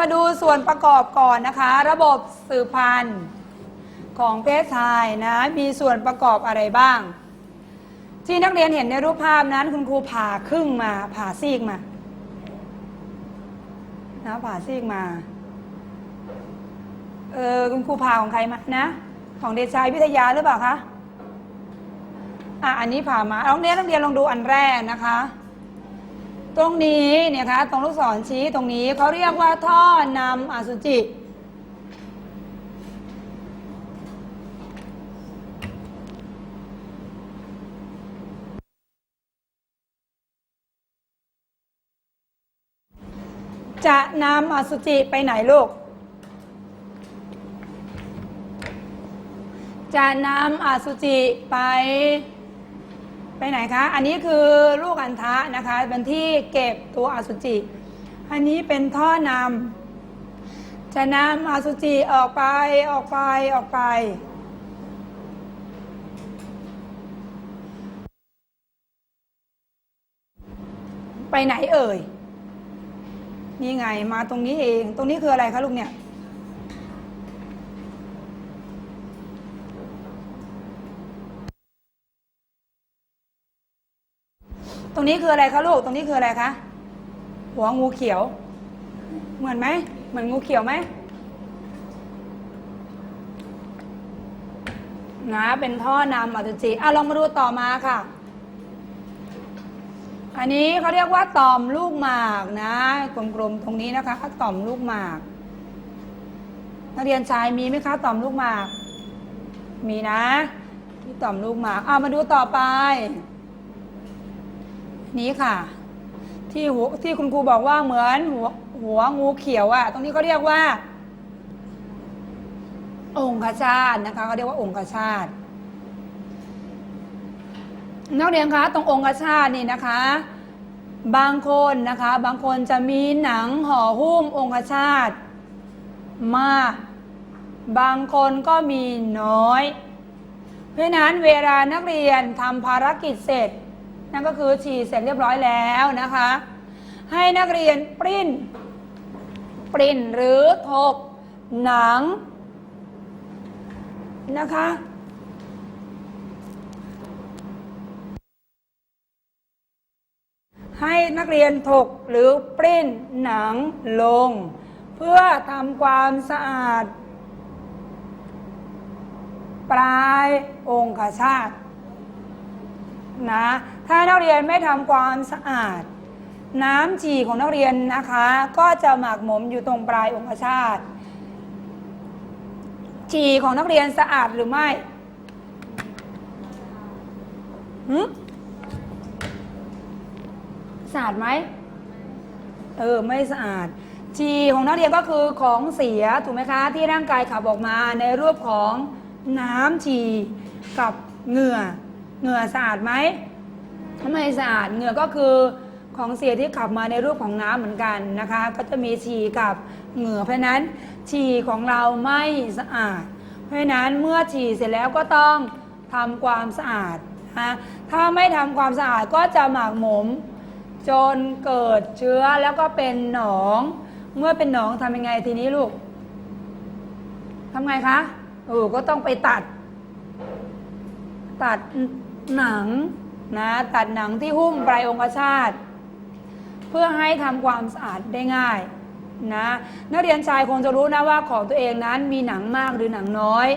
มาดูส่วนประกอบก่อนนะคะ ระบบสืบพันธุ์ของเพศชายนะ มีส่วนประกอบอะไรบ้าง ที่นักเรียนเห็นในรูปภาพนั้น คุณครูผ่าครึ่งมาผ่าซีกมานะผ่าซีกมาเออคุณครูผ่าของใครมานะ ของเดชชัยวิทยาหรือเปล่าคะอะอันนี้ผ่ามาเอาเนี้ยนักเรียนลองดูอันแรกนะคะ ตรงนี้เนี่ยคะตรงลูกศรชี้ตรงนี้เขาเรียกว่าท่อนำอสุจิ จะนำอสุจิไปไหนลูก จะนำอสุจิไป ไปไหนคะ อันนี้คือลูกอัณฑะนะคะ เป็นที่เก็บตัวอสุจิ อันนี้เป็นท่อนำจะนำอสุจิออกไปออกไปออกไปไปไหนเอ่ย นี่ไงมาตรงนี้เอง ตรงนี้คืออะไรคะลูกเนี่ย รงนี้คืออะไรคะลูก ตรงนี้คืออะไรคะ หัวงูเขียว เหมือนไหม เหมือนงูเขียวไหมนะ เป็นท่อนำอสุจิอะลองมาดูต่อมาค่ะ อันนี้เขาเรียกว่าต่อมลูกหมากนะกลมๆตรงนี้นะคะต่อมลูกหมาก นักเรียนชายมีไหมคะ ต่อมลูกหมาก มีนะ ที่ต่อมลูกหมากเอามาดูต่อไป นี้ค่ะ ที่หัวที่คุณครูบอกว่าเหมือนหัวหัวงูเขียวอะ่ะ ตรงนี้เขาเรียกว่า องคชาตนะคะเขาเรียกว่าองคชาตนักเรียนคะตรงองคชาตนี่นะคะ บางคนนะคะ บางคนจะมีหนังห่อหุ้มองคชาตมาก บางคนก็มีน้อย เพราะฉะนั้นเวลานักเรียนทำภารกิจเสร็จ นั่นก็คือฉีดเสร็จเรียบร้อยแล้วนะคะ ให้นักเรียนปริ้น ปริ้นหรือถกหนังนะคะให้นักเรียนถกหรือปริ้นหนังลง เพื่อทำความสะอาด ปลายองคชาตนะ ถ้านักเรียนไม่ทำความสะอาด น้ำฉี่ของนักเรียนนะคะ ก็จะหมักหมมอยู่ตรงปลายองคชาตฉี่ของนักเรียนสะอาดหรือไม่หืสะอาดไหมเออ ไม่สะอาดฉี่ของนักเรียนก็คือของเสียถูกไหมคะ ที่ร่างกายขับออกมาในรูปของน้ำฉี่กับเหงื่อเหงื่อสะอาดไหม ทำไมสะอาดเหงื่อก็คือของเสียที่ขับมาในรูปของน้ำเหมือนกันนะคะ ก็จะมีฉี่กับเหงื่อเพราะนั้นฉี่ของเราไม่สะอาด เพราะนั้นเมื่อฉี่เสร็จแล้วก็ต้องทำความสะอาดนะถ้าไม่ทำความสะอาดก็จะหมักหมม จนเกิดเชื้อแล้วก็เป็นหนอง เมื่อเป็นหนองทำยังไงทีนี้ลูกทำไงคะเออก็ต้องไปตัด ตัดหนัง นะตัดหนังที่หุ้มปลายองคชาตเพื่อให้ทำความสะอาดได้ง่ายนะนักเรียนชายคงจะรู้นะว่าของตัวเองนั้นมีหนังมากหรือหนังน้อย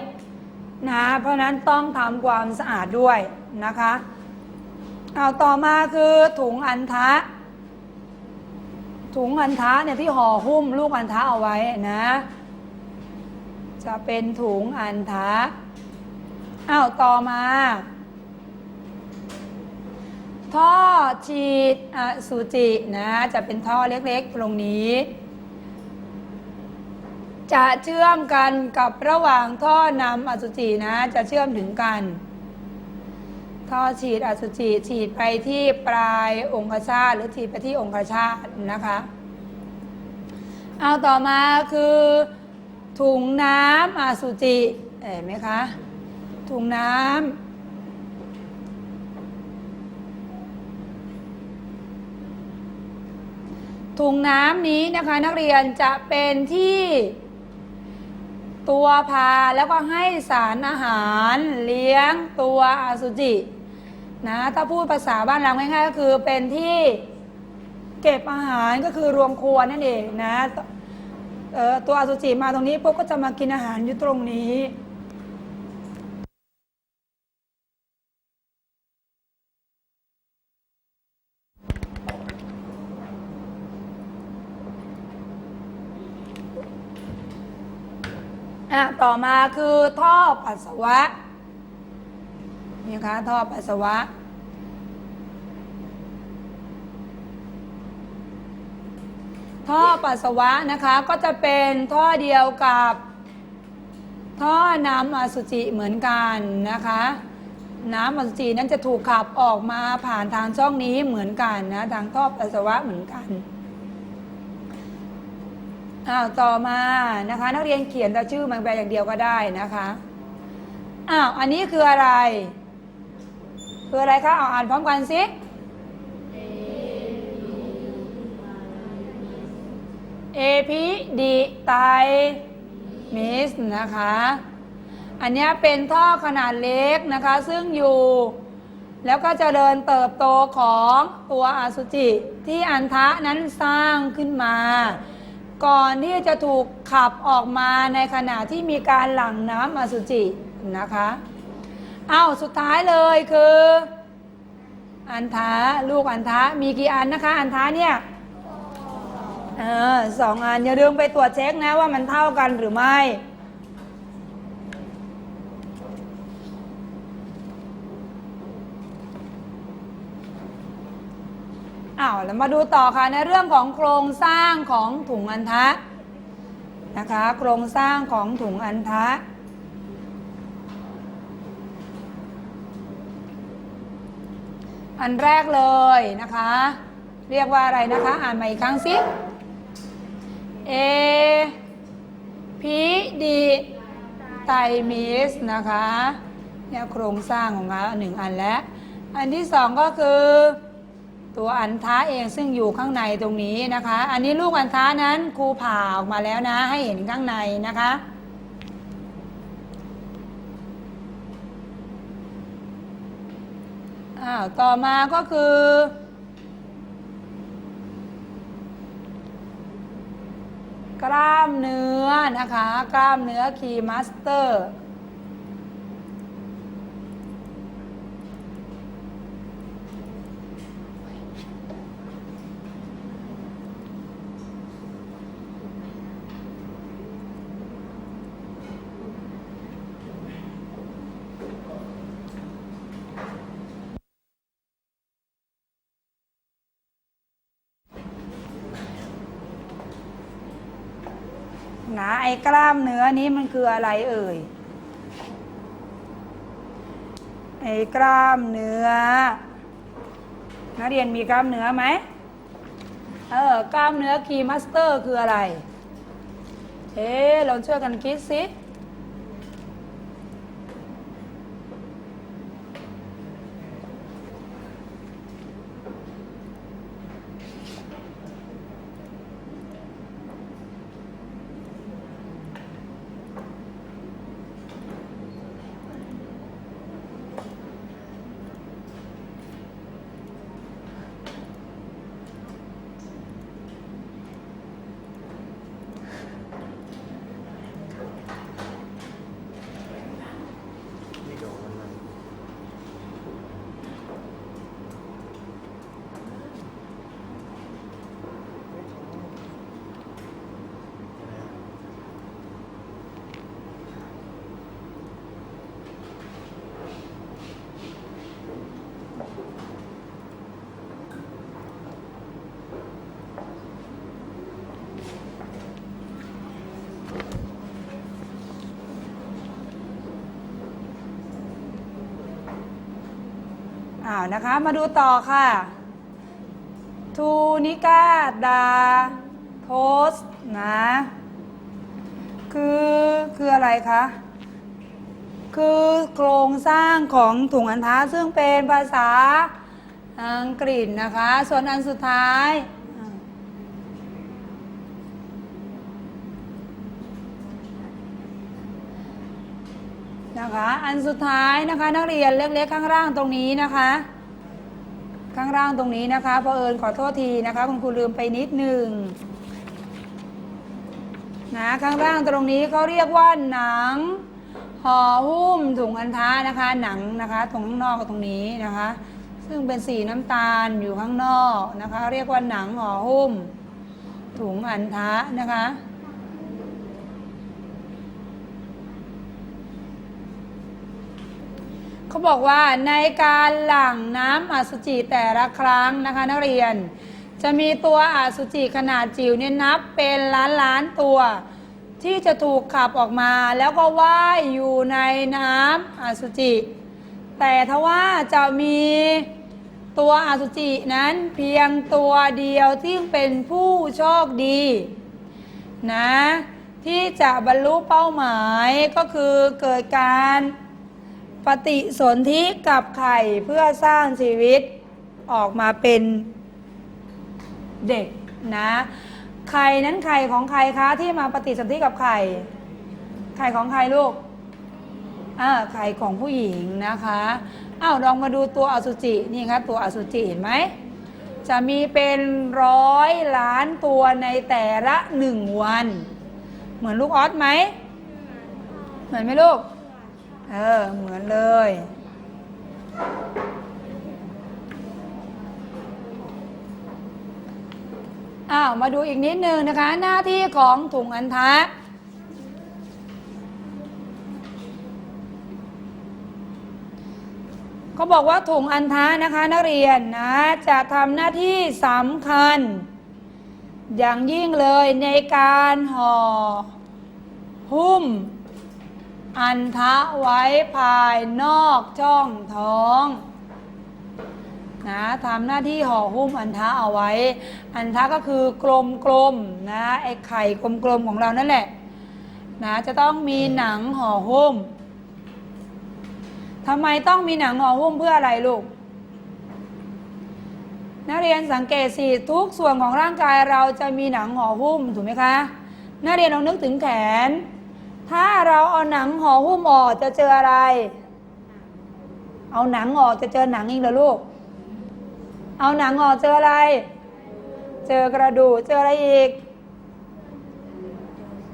นะเพราะฉะนั้นต้องทำความสะอาดด้วยนะคะเอาต่อมาคือถุงอันทะ ถุงอันทะเนี่ยที่ห่อหุ้มลูกอันทะเอาไว้นะ จะเป็นถุงอันทะอ้าต่อมา ท่อฉีดอสุจินะจะเป็นท่อเล็กๆ ตรงนี้ จะเชื่อมกันกับระหว่างท่อนำอสุจินะ จะเชื่อมถึงกัน ท่อฉีดอสุจิฉีดไปที่ปลายองคชาตหรือฉีดไปที่องคชาตนะคะ เอาต่อมาคือถุงน้ำอสุจิเห็นไหมคะ ถุงน้ำ ถุงน้ำนี้นะคะนักเรียนจะเป็นที่ ตัวพาแล้วก็ให้สารอาหารเลี้ยงตัวอสุจินะถ้าพูดภาษาบ้านเราง่ายๆก็คือเป็นที่เก็บอาหารก็คือรวมครัวนั่นเองนะตัวอสุจิมาตรงนี้ปุ๊บก็จะมากินอาหารอยู่ตรงนี้ อะต่อมาคือท่อปัสสาวะนี่คะท่อปัสสาวะ ท่อปัสสาวะนะคะก็จะเป็นท่อเดียวกับ ท่อน้ำอสุจิเหมือนกันนะคะน้ำอสุจินั้นจะถูกขับออกมาผ่านทางช่องนี้เหมือนกันนะทางท่อปัสสาวะเหมือนกัน อ้าวต่อมานะคะ นักเรียนเขียนแต่ชื่อมันไปลอย่างเดียวก็ได้นะคะอ้าวอันนี้คืออะไร คืออะไรคะเอาอ่านพร้อมกันสิเอพิดีไตมิสนะคะ อันนี้เป็นท่อขนาดเล็กนะคะ ซึ่งอยู่ แล้วก็จเจริญเติบโตของตัวอสุจิที่อันทะนั้นสร้างขึ้นมา ก่อนที่จะถูกขับออกมาในขณะที่มีการหลั่งน้ำอสุจินะคะอ้าวสุดท้ายเลยคือ อันทาลูกอันทามีกี่อันนะคะ อันทาเนี่ยเออสองอันอย่าลืมไปตรวจเช็คนะว่ามันเท่ากันหรือไม่ อ้าวแล้วมาดูต่อค่ะในเรื่องของโครงสร้างของถุงอันทะนะคะ โครงสร้างของถุงอันทะอันแรกเลยนะคะ เรียกว่าอะไรนะคะ อ่านใหม่อีกครั้งสิ A P D ไตมิสนะคะเนี่ยโครงสร้างของเราหนึ่งอันแล้ว อันที่สองก็คือ ตัวอันท้าเองซึ่งอยู่ข้างในตรงนี้นะคะ อันนี้ลูกอันท้านั้นครูผ่าออกมาแล้วนะ ให้เห็นข้างในนะคะอ้าวต่อมาก็คือ กล้ามเนื้อนะคะ กล้ามเนื้อคีมัสเตอร์ นะไอ้กล้ามเนื้อนี้มันคืออะไรเอ่ยไอ้กล้ามเนื้อนักเรียนมีกล้ามเนื้อไหมเออกล้ามเนื้อคีมัสเตอร์คืออะไรเอ๊ะลองช่วยกันคิดสิ อ้าวนะคะ มาดูต่อค่ะ ทูนิกาดาโพสนะ คือคืออะไรคะ คือโครงสร้างของถุงอันทะซึ่งเป็นภาษาอังกฤษนะคะ ส่วนอันสุดท้าย นะคะ อันสุดท้ายนะคะ นักเรียนเล็กๆข้างล่างตรงนี้นะคะ ข้างล่างตรงนี้นะคะเพอเอิญขอโทษทีนะคะคุณครูลืมไปนิดหนึ่งนะข้างล่างตรงนี้เขาเรียกว่าหนังห่อหุ้มถุงอันทะนะคะ หนังนะคะ ตรงข้างนอกกับตรงนี้นะคะ ซึ่งเป็นสีน้ำตาลอยู่ข้างนอกนะคะ เรียกว่าหนังห่อหุ้มถุงอันทะนะคะ เขาบอกว่าในการหลั่งน้ำอสุจิแต่ละครั้งนะคะ นักเรียน จะมีตัวอสุจิขนาดจิ๋วเนี่ยนับเป็นล้านล้านตัว ที่จะถูกขับออกมา แล้วก็ว่ายอยู่ในน้ำอสุจิ แต่ทว่าจะมีตัวอสุจินั้นเพียงตัวเดียวที่เป็นผู้โชคดีนะที่จะบรรลุเป้าหมายก็คือเกิดการ ปฏิสนธิกับไข่เพื่อสร้างชีวิตออกมาเป็นเด็กนะไข่นั้นไข่ของใครคะที่มาปฏิสนธิกับไข่ไข่ของใครลูกอ่าไข่ของผู้หญิงนะคะอ้าวลองมาดูตัวอสุจินี่ครับตัวอสุจิเห็นไหมจะมีเป็นร้อยล้านตัวในแต่ละหนึ่งวัน เหมือนลูกออสไหม เหมือนไหมลูก เออ เหมือนเลย อ้าว มาดูอีกนิดนึงนะคะ หน้าที่ของถุงอันทะเขาบอกว่าถุงอันทะนะคะนักเรียนนะ จะทำหน้าที่สำคัญ อย่างยิ่งเลยในการห่อหุ้ม อันทะไว้ภายนอกช่องท้องนะทำหน้าที่ห่อหุ้มอันทะเอาไว้ อันทะก็คือกลมๆนะไอ้ไข่กลมๆของเรานั่นแหละนะจะต้องมีหนังห่อหุ้มทำไมต้องมีหนังห่อหุ้มเพื่ออะไรลูกนักเรียนสังเกตสิทุกส่วนของร่างกายเราจะมีหนังห่อหุ้มถูกไหมคะนักเรียนลองนึกถึงแขน ถ้าเราเอาหนังห่อหุ้มออกจะเจออะไร เอาหนังออกจะเจอหนังอีกเหรอลูก เอาหนังออกเจออะไร เจอกระดูกเจออะไรอีก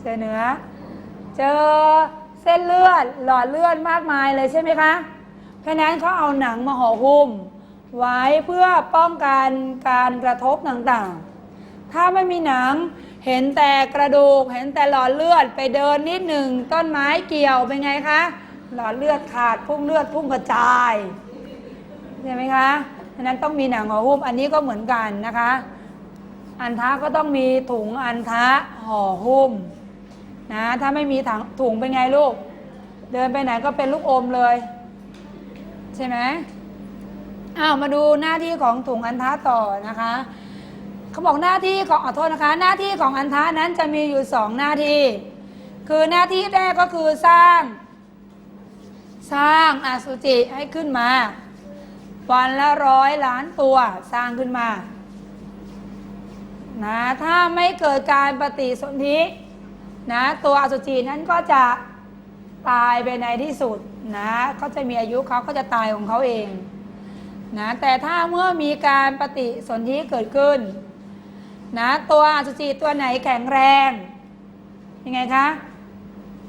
เจอเนื้อ เจอเส้นเลือดหลอดเลือดมากมายเลยใช่ไหมคะ เพราะนั้นเขาเอาหนังมาห่อหุ้ม ไว้เพื่อป้องกันการกระทบต่างๆ ถ้าไม่มีหนัง เห็นแต่กระดูก เห็นแต่หลอดเลือดไปเดินนิดหนึ่งต้นไม้เกี่ยวเป็นไงคะ หลอดเลือดขาดพุ่งเลือดพุ่งกระจายใช่ไหมคะฉะนั้นต้องมีหนังห่อหุ้มอันนี้ก็เหมือนกันนะคะ อันทะก็ต้องมีถุงอันทะห่อหุ้มนะถ้าไม่มีถังถุงเป็นไงลูก เดินไปไหนก็เป็นลูกอมเลย ใช่ไหมอ้าวมาดูหน้าที่ของถุงอันทะต่อนะคะ เขาบอกหน้าที่ของขอโทษนะคะ หน้าที่ของอันทะนั้นจะมีอยู่สองหน้าที่ คือหน้าที่แรกก็คือสร้าง สร้างอสุจิให้ขึ้นมา วันละร้อยล้านตัวสร้างขึ้นมานะถ้าไม่เกิดการปฏิสนธินะตัวอสุจินั้นก็จะตายไปในที่สุดนะเขาจะมีอายุเขาก็จะตายของเขาเองนะแต่ถ้าเมื่อมีการปฏิสนธิเกิดขึ้น นะตัวอสุจิตัวไหนแข็งแรงยังไงคะ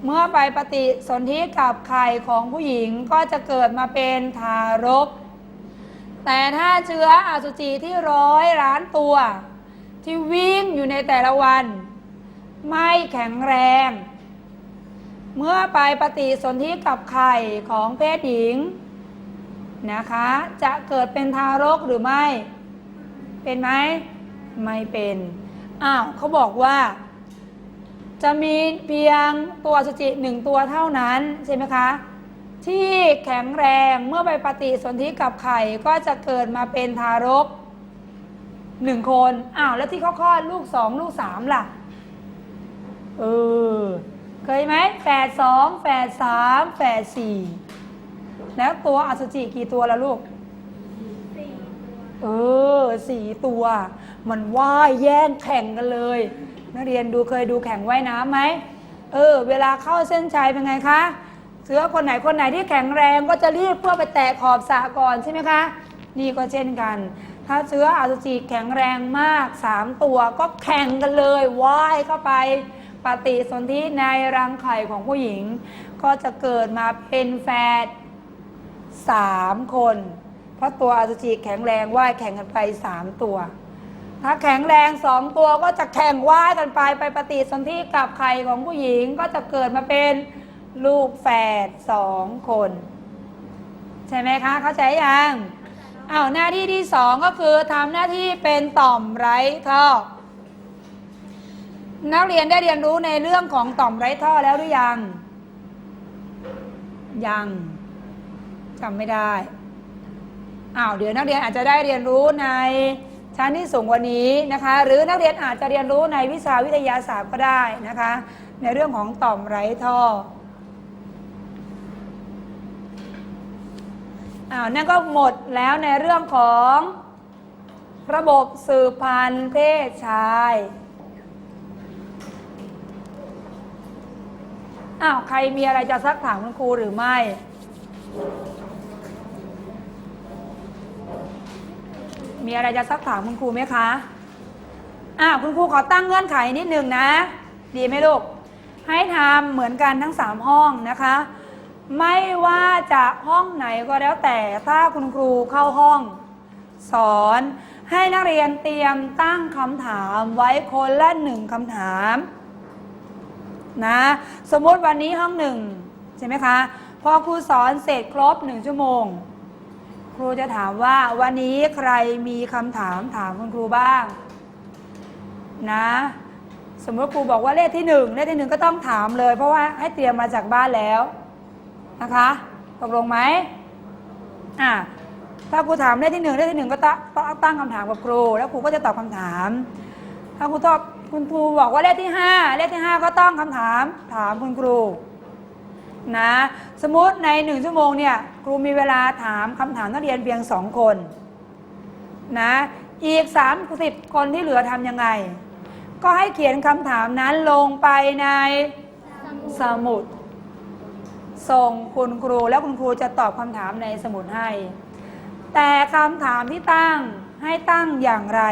เมื่อไปปฏิสนธิกับไข่ของผู้หญิงก็จะเกิดมาเป็นทารก แต่ถ้าเชื้ออสุจิที่ร้อยล้านตัว ที่วิ่งอยู่ในแต่ละวัน ไม่แข็งแรง เมื่อไปปฏิสนธิกับไข่ของเพศหญิงนะคะ จะเกิดเป็นทารกหรือไม่ เป็นไหม ไม่เป็น อ้าวเขาบอกว่า จะมีเพียงตัวอสุจิหนึ่งตัวเท่านั้นใช่ไหมคะ ที่แข็งแรงเมื่อไปปฏิสนธิกับไข่ก็จะเกิดมาเป็นทารกหนึ่งคน อ้าวแล้วที่เขาคลอดลูกสองลูกสามล่ะ เออ เคยไหมแฝดสองแฝดสามแฝดสี่แล้วตัวอสุจิกี่ตัวละลูก เออสี่ตัว มันว่ายแย่งแข่งกันเลย นักเรียนดูเคยดูแข่งว่ายน้ำไหมเออ เวลาเข้าเส้นชัยเป็นไงคะ เสือคนไหนคนไหนที่แข็งแรงก็จะรีบเพื่อไปแตะขอบสะก่อนใช่ไหมคะ นี่ก็เช่นกัน ถ้าเชื้ออสุจิแข็งแรงมากสามตัวก็แข่งกันเลยว่ายเข้าไปปฏิสนธิในรังไข่ของผู้หญิง ก็จะเกิดมาเป็นแฝดสามคน เพราะตัวอสุจิแข็งแรงว่ายแข่งกันไปสามตัว ถ้าแข็งแรงสองตัวก็จะแข่งว่ายกันไปไปปฏิสนธิกับไข่ของผู้หญิงก็จะเกิดมาเป็นลูกแฝดสองคน ใช่ไหมคะ เข้าใจยังอ้าวหน้าที่ที่สองก็คือทำหน้าที่เป็นต่อมไร้ท่อ นักเรียนได้เรียนรู้ในเรื่องของต่อมไร้ท่อแล้วหรือยัง ยังจำไม่ได้ อ้าวเดี๋ยวนักเรียนอาจจะได้เรียนรู้ในชั้นที่สูงกว่านี้นะคะ หรือนักเรียนอาจจะเรียนรู้ในวิชาวิทยาศาสตร์ก็ได้นะคะ ในเรื่องของต่อมไร้ท่ออ้าวนั่นก็หมดแล้วในเรื่องของระบบสืบพันธุ์เพศชายอ้าวใครมีอะไรจะซักถามคุณครูหรือไม่ มีอะไรจะซักถามคุณครูไหมคะอ้าคุณครูขอตั้งเงื่อนไขนิดหนึ่งนะ ดีไหมลูก ให้ทำเหมือนกันทั้งสามห้องนะคะ ไม่ว่าจะห้องไหนก็แล้วแต่ถ้าคุณครูเข้าห้อง สอนให้นักเรียนเตรียมตั้งคำถามไว้คนละหนึ่งคำถามนะสมมติวันนี้ห้องหนึ่งใช่ไหมคะ พอครูสอนเสร็จครบหนึ่งชั่วโมง ครูจะถามว่าวันนี้ใครมีคำถามถามคุณครูบ้าง นะ สมมติครูบอกว่าเลขที่หนึ่งเลขที่หนึ่งก็ต้องถามเลย เพราะว่าให้เตรียมมาจากบ้านแล้วนะคะตกลงไหมอ่าถ้าครูถามเลขที่หนึ่งเลขที่หนึ่งก็ตั้งต้องตั้งคำถามกับครู แล้วครูก็จะตอบคำถาม ถ้าครูตอบคุณครูบอกว่าเลขที่ห้าเลขที่ห้าก็ต้องคำถามถามคุณครู นะ สมมติในหนึ่งชั่วโมงเนี่ยครูมีเวลาถามคำถามนักเรียนเพียงสองคนนะอีกสามสิบคนที่เหลือทำยังไง ก็ให้เขียนคำถามนั้นลงไปในสมุด ส่งคุณครูแล้วคุณครูจะตอบคำถามในสมุดให้ แต่คำถามที่ตั้งให้ตั้งอย่างไร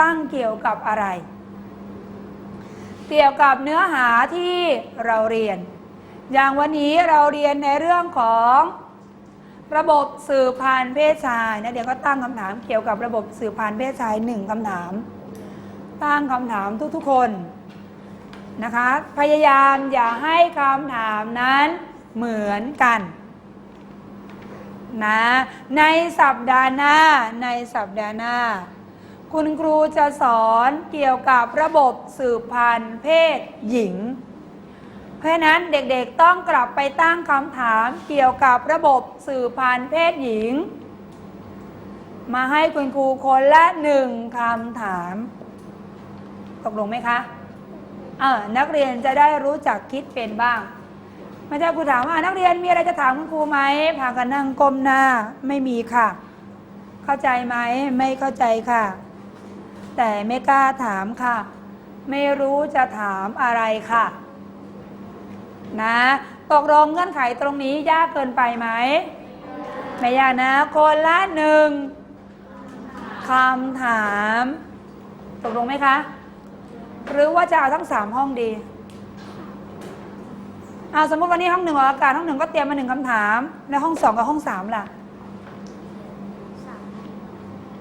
ตั้งเกี่ยวกับอะไร เกี่ยวกับเนื้อหาที่เราเรียน อย่างวันนี้เราเรียนในเรื่องของระบบสื่อพันธุ์เพศชายนะเดี๋ยวก็ตั้งคำถามเกี่ยวกับระบบสื่อพันธุ์เพศชายหนึ่งคำถาม ตั้งคำถามทุกๆคนนะคะ พยายามอย่าให้คำถามนั้นเหมือนกันนะในสัปดาห์หน้าในสัปดาห์หน้า คุณครูจะสอนเกี่ยวกับระบบสืบพันธุ์เพศหญิง เพราะฉะนั้นเด็กๆต้องกลับไปตั้งคำถามเกี่ยวกับระบบสืบพันธุ์เพศหญิง มาให้คุณครูคนละหนึ่งคำถาม ตกลงไหมคะเออนักเรียนจะได้รู้จักคิดเป็นบ้างม่ใช่ครูถามว่านักเรียนมีอะไรจะถามคุณครูไหมพากันนั่งก้มหน้าไม่มีค่ะ เข้าใจไหมไม่เข้าใจค่ะ แต่ไม่กล้าถามค่ะ ไม่รู้จะถามอะไรค่ะ นะตกลงเงื่อนไขตรงนี้ยากเกินไปไหมไม่ยากนะ คนละหนึ่งคำถามตกลงไหมคะ หรือว่าจะเอาทั้งสามห้องดีเอาสมมติวันนี้ห้องหนึ่งออกอากาศห้องหนึ่งก็เตรียมมาหนึ่งคำถาม แล้วห้องสองกับห้องสามล่ะ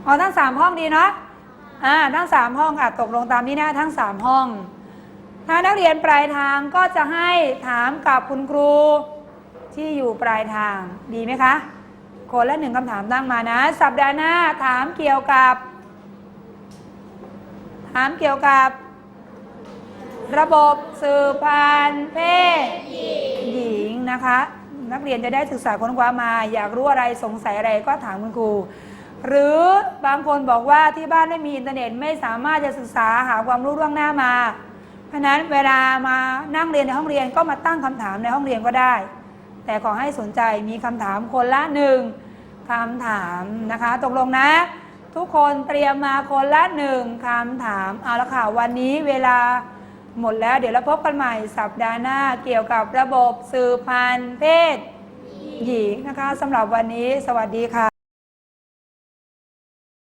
เอาทั้งสามห้องดีเนาะอ่าทั้งสามห้องอะตกลงตามนี้นะทั้งสามห้อง ถ้านักเรียนปลายทางก็จะให้ถามกับคุณครูที่อยู่ปลายทางดีไหมคะ คนละหนึ่งคำถามตั้งมานะ สัปดาห์หน้าถามเกี่ยวกับ ถามเกี่ยวกับ ระบบสืบพันธุ์เพศหญิงนะคะ นักเรียนจะได้ศึกษาค้นคว้ามา อยากรู้อะไรสงสัยอะไรก็ถามคุณครูหรือบางคนบอกว่าที่บ้านไม่มีอินเทอร์เน็ตไม่สามารถจะศึกษาหาความรู้ล่วงหน้ามา เพราะฉะนั้นเวลามานั่งเรียนในห้องเรียนก็มาตั้งคำถามในห้องเรียนก็ได้ แต่ขอให้สนใจมีคำถามคนละหนึ่งคำถามนะคะตกลงนะ ทุกคนเตรียมมาคนละหนึ่งคำถามเอาละค่ะวันนี้เวลาหมดแล้วเดี๋ยวเราพบกันใหม่สัปดาห์หน้าเกี่ยวกับระบบสืบพันธุ์เพศหญิงนะคะสำหรับวันนี้สวัสดีค่ะ